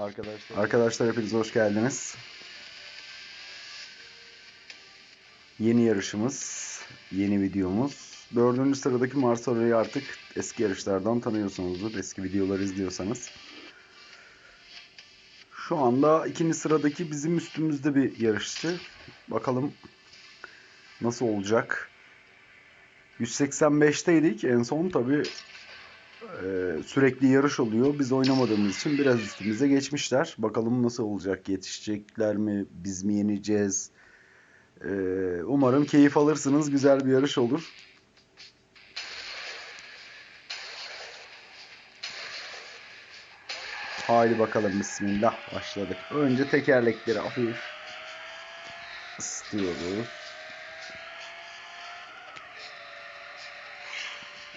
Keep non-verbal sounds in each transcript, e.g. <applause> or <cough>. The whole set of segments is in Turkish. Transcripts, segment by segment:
Arkadaşlar. Arkadaşlar hepiniz hoş geldiniz. Yeni yarışımız, yeni videomuz. Dördüncü sıradaki Marcelo'yu artık eski yarışlardan tanıyorsunuzdur. Eski videoları izliyorsanız. Şu anda ikinci sıradaki bizim üstümüzde bir yarışçı. Bakalım nasıl olacak. 185'teydik. En son tabii e, sürekli yarış oluyor. Biz oynamadığımız için biraz üstümüze geçmişler. Bakalım nasıl olacak? Yetişecekler mi? Biz mi yeneceğiz? E, umarım keyif alırsınız. Güzel bir yarış olur. Haydi bakalım bismillah başladık. Önce tekerlekleri hafif ısıtıyoruz.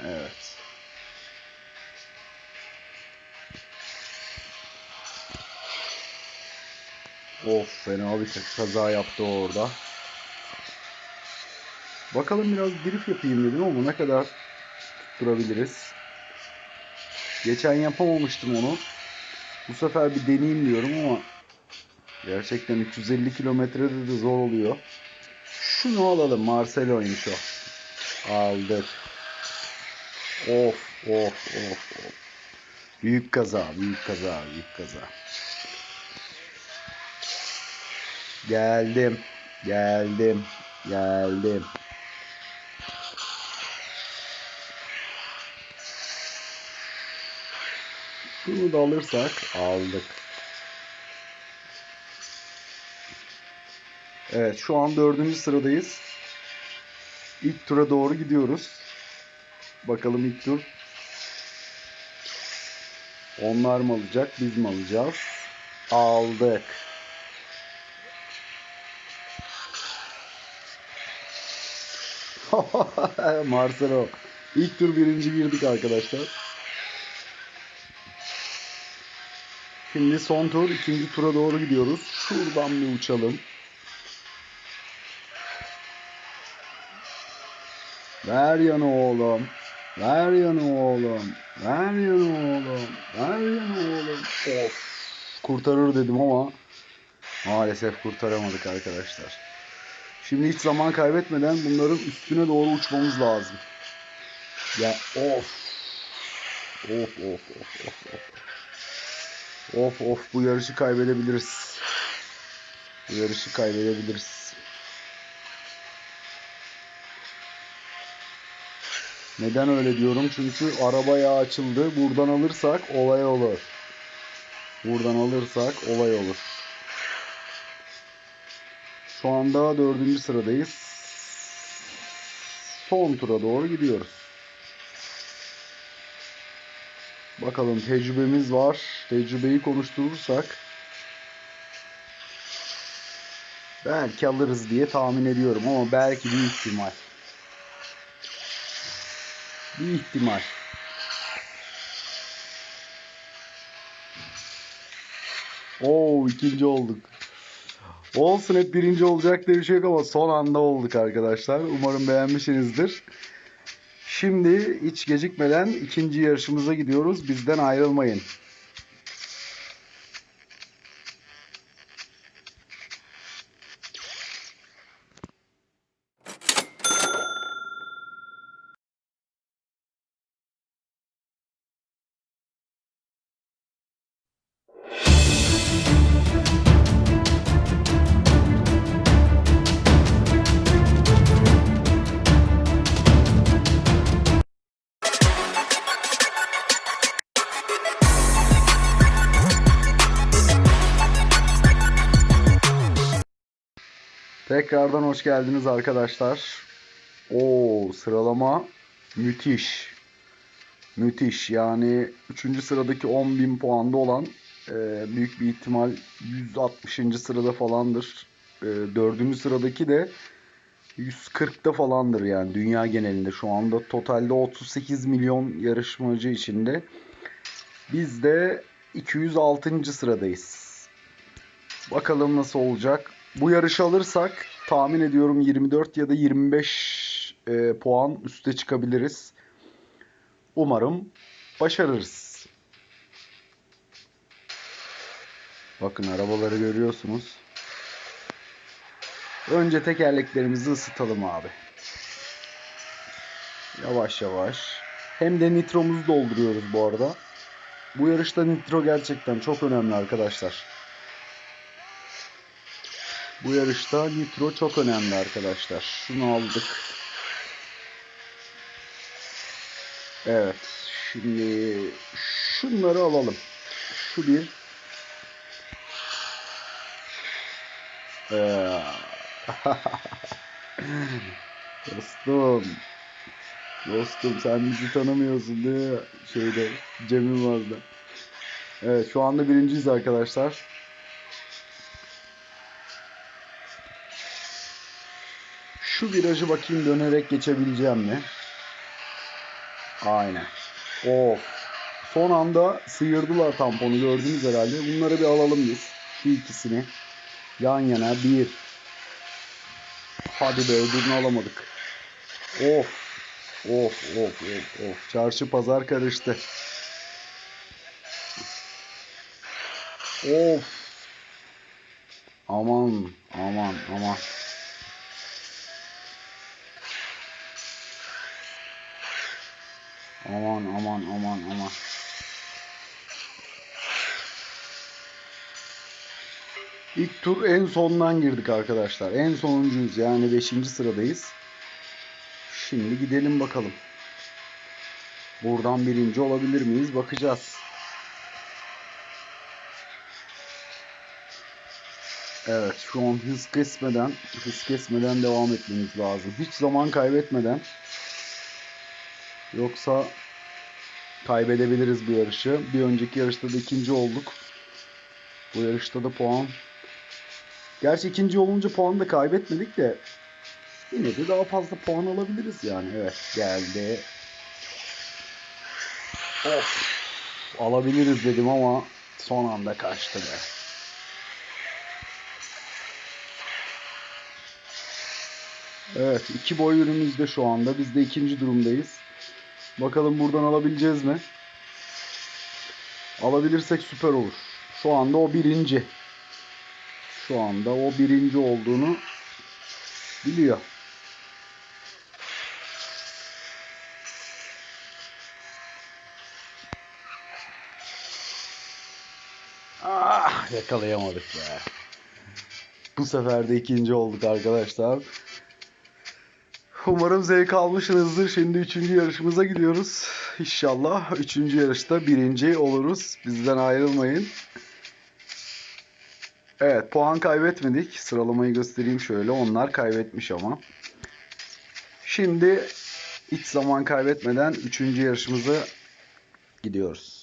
Evet. Of fena bir kaza yaptı orada. Bakalım biraz drift yapayım dedim ama ne kadar tutturabiliriz. Geçen yapamamıştım onu. Bu sefer bir deneyeyim diyorum ama gerçekten 350 kilometrede de zor oluyor. Şunu alalım. Marcelo'ymuş o. Aldık. Of of of of. Büyük kaza, büyük kaza, büyük kaza. Geldim. Geldim. Geldim. Bunu da alırsak aldık. Evet şu an dördüncü sıradayız. İlk tura doğru gidiyoruz. Bakalım ilk tur. Onlar mı alacak biz mi alacağız? Aldık. <laughs> Marcelo. İlk tur birinci girdik arkadaşlar. Şimdi son tur ikinci tura doğru gidiyoruz. Şuradan bir uçalım. Ver yanı oğlum. Ver yanı oğlum. Ver yanı oğlum. Ver yanı oğlum. Of. Kurtarır dedim ama maalesef kurtaramadık arkadaşlar. Şimdi hiç zaman kaybetmeden bunların üstüne doğru uçmamız lazım. Ya of. Of of of of of. Of of bu yarışı kaybedebiliriz. Bu yarışı kaybedebiliriz. Neden öyle diyorum? Çünkü araba yağı açıldı. Buradan alırsak olay olur. Buradan alırsak olay olur. Şu anda dördüncü sıradayız. Son tura doğru gidiyoruz. Bakalım tecrübemiz var. Tecrübeyi konuşturursak belki alırız diye tahmin ediyorum ama belki bir ihtimal. Bir ihtimal. Oo ikinci olduk. Olsun hep birinci olacak diye bir şey yok ama son anda olduk arkadaşlar. Umarım beğenmişsinizdir. Şimdi hiç gecikmeden ikinci yarışımıza gidiyoruz. Bizden ayrılmayın. Tekrardan hoş geldiniz arkadaşlar. Oo sıralama müthiş. Müthiş. Yani 3. sıradaki 10.000 puanda olan e, büyük bir ihtimal 160. sırada falandır. E, 4. sıradaki de 140'ta falandır yani dünya genelinde. Şu anda totalde 38 milyon yarışmacı içinde. Biz de 206. sıradayız. Bakalım nasıl olacak. Bu yarışı alırsak tahmin ediyorum 24 ya da 25 e, puan üste çıkabiliriz. Umarım başarırız. Bakın arabaları görüyorsunuz. Önce tekerleklerimizi ısıtalım abi. Yavaş yavaş. Hem de nitromuzu dolduruyoruz bu arada. Bu yarışta nitro gerçekten çok önemli arkadaşlar. Bu yarışta nitro çok önemli arkadaşlar. Şunu aldık. Evet. Şimdi şunları alalım. Şu bir. Ee, <laughs> Dostum. Dostum sen bizi tanımıyorsun mi? Şeyde Cem Yılmaz'da. Evet şu anda birinciyiz arkadaşlar. Şu virajı bakayım dönerek geçebileceğim mi? Aynen. Of. Son anda sıyırdılar tamponu gördünüz herhalde. Bunları bir alalım biz. Şu ikisini. Yan yana bir. Hadi be öbürünü alamadık. Of. Of of of of. Çarşı pazar karıştı. Of. Aman aman aman. Aman aman aman aman. İlk tur en sondan girdik arkadaşlar. En sonuncuyuz yani 5. sıradayız. Şimdi gidelim bakalım. Buradan birinci olabilir miyiz? Bakacağız. Evet şu an hız kesmeden hız kesmeden devam etmemiz lazım. Hiç zaman kaybetmeden. Yoksa kaybedebiliriz bu yarışı. Bir önceki yarışta da ikinci olduk. Bu yarışta da puan. Gerçi ikinci olunca puan da kaybetmedik de yine de daha fazla puan alabiliriz yani. Evet geldi. Of. Alabiliriz dedim ama son anda kaçtı be. Evet iki boy ürünümüzde şu anda. Biz de ikinci durumdayız. Bakalım buradan alabileceğiz mi? Alabilirsek süper olur. Şu anda o birinci. Şu anda o birinci olduğunu biliyor. Ah yakalayamadık be. Bu sefer de ikinci olduk arkadaşlar. Umarım zevk almışsınızdır. Şimdi üçüncü yarışımıza gidiyoruz. İnşallah üçüncü yarışta birinci oluruz. Bizden ayrılmayın. Evet puan kaybetmedik. Sıralamayı göstereyim şöyle. Onlar kaybetmiş ama. Şimdi hiç zaman kaybetmeden üçüncü yarışımıza gidiyoruz.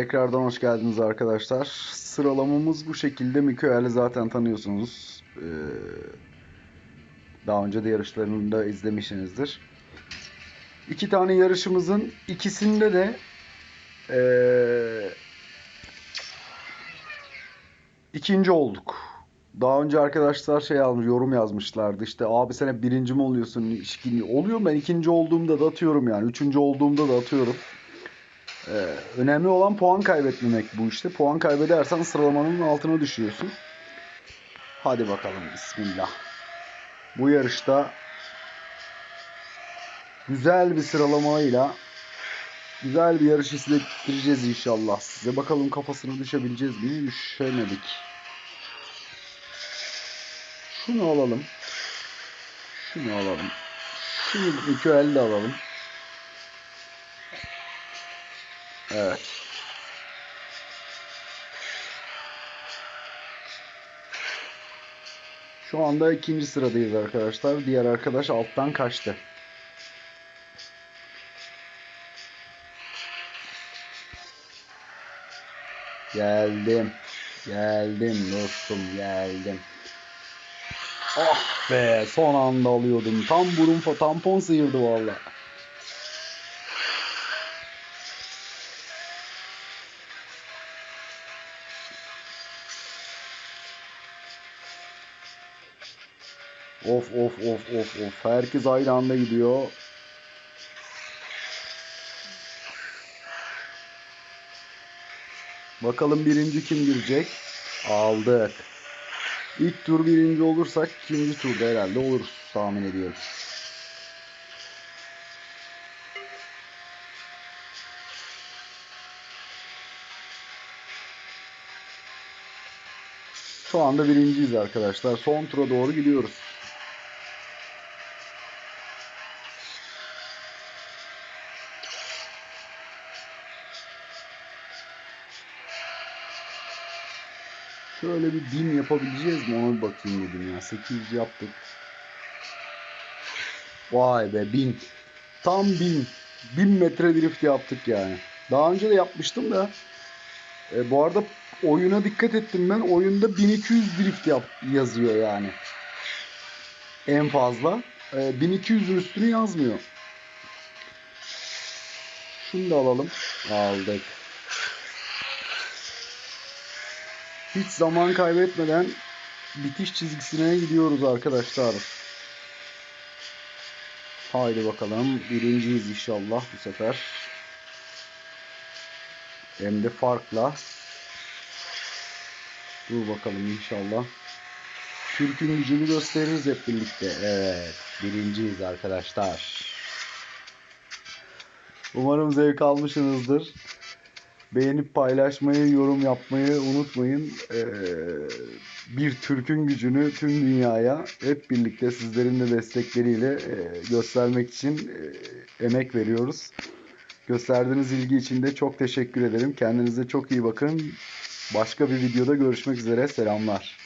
Tekrardan hoş geldiniz arkadaşlar. Sıralamamız bu şekilde. Mikael'i zaten tanıyorsunuz. Ee, daha önce de yarışlarını da izlemişsinizdir. İki tane yarışımızın ikisinde de ee, ikinci olduk. Daha önce arkadaşlar şey almış, yorum yazmışlardı. İşte abi sen hep birinci mi oluyorsun? Oluyorum ben ikinci olduğumda da atıyorum yani. Üçüncü olduğumda da atıyorum. Ee, önemli olan puan kaybetmemek bu işte. Puan kaybedersen sıralamanın altına düşüyorsun. Hadi bakalım bismillah. Bu yarışta güzel bir sıralamayla güzel bir yarış izlettireceğiz inşallah size. Bakalım kafasına düşebileceğiz mi? Düşemedik. Şunu alalım. Şunu alalım. Şunu Mikael'i de alalım. Evet. Şu anda ikinci sıradayız arkadaşlar. Diğer arkadaş alttan kaçtı. Geldim. Geldim dostum geldim. Ah be son anda alıyordum. Tam burun tampon sıyırdı valla. Of of of of of. Herkes aynı anda gidiyor. Bakalım birinci kim girecek? Aldık. İlk tur birinci olursak ikinci turda herhalde oluruz tahmin ediyorum. Şu anda birinciyiz arkadaşlar. Son tura doğru gidiyoruz. Şöyle bir bin yapabileceğiz mi ona bir bakayım dedim ya. 800 yaptık. Vay be bin. Tam bin. Bin metre drift yaptık yani. Daha önce de yapmıştım da. E, bu arada oyuna dikkat ettim ben. Oyunda 1200 drift yap yazıyor yani. En fazla. E, 1200'ün üstünü yazmıyor. Şunu da alalım. Aldık. Hiç zaman kaybetmeden bitiş çizgisine gidiyoruz arkadaşlar. Haydi bakalım. Birinciyiz inşallah bu sefer. Hem de farkla. Dur bakalım inşallah. Türk'ün gücünü gösteririz hep birlikte. Evet. Birinciyiz arkadaşlar. Umarım zevk almışsınızdır. Beğenip paylaşmayı, yorum yapmayı unutmayın. Ee, bir Türk'ün gücünü tüm dünyaya hep birlikte sizlerin de destekleriyle e, göstermek için e, emek veriyoruz. Gösterdiğiniz ilgi için de çok teşekkür ederim. Kendinize çok iyi bakın. Başka bir videoda görüşmek üzere. Selamlar.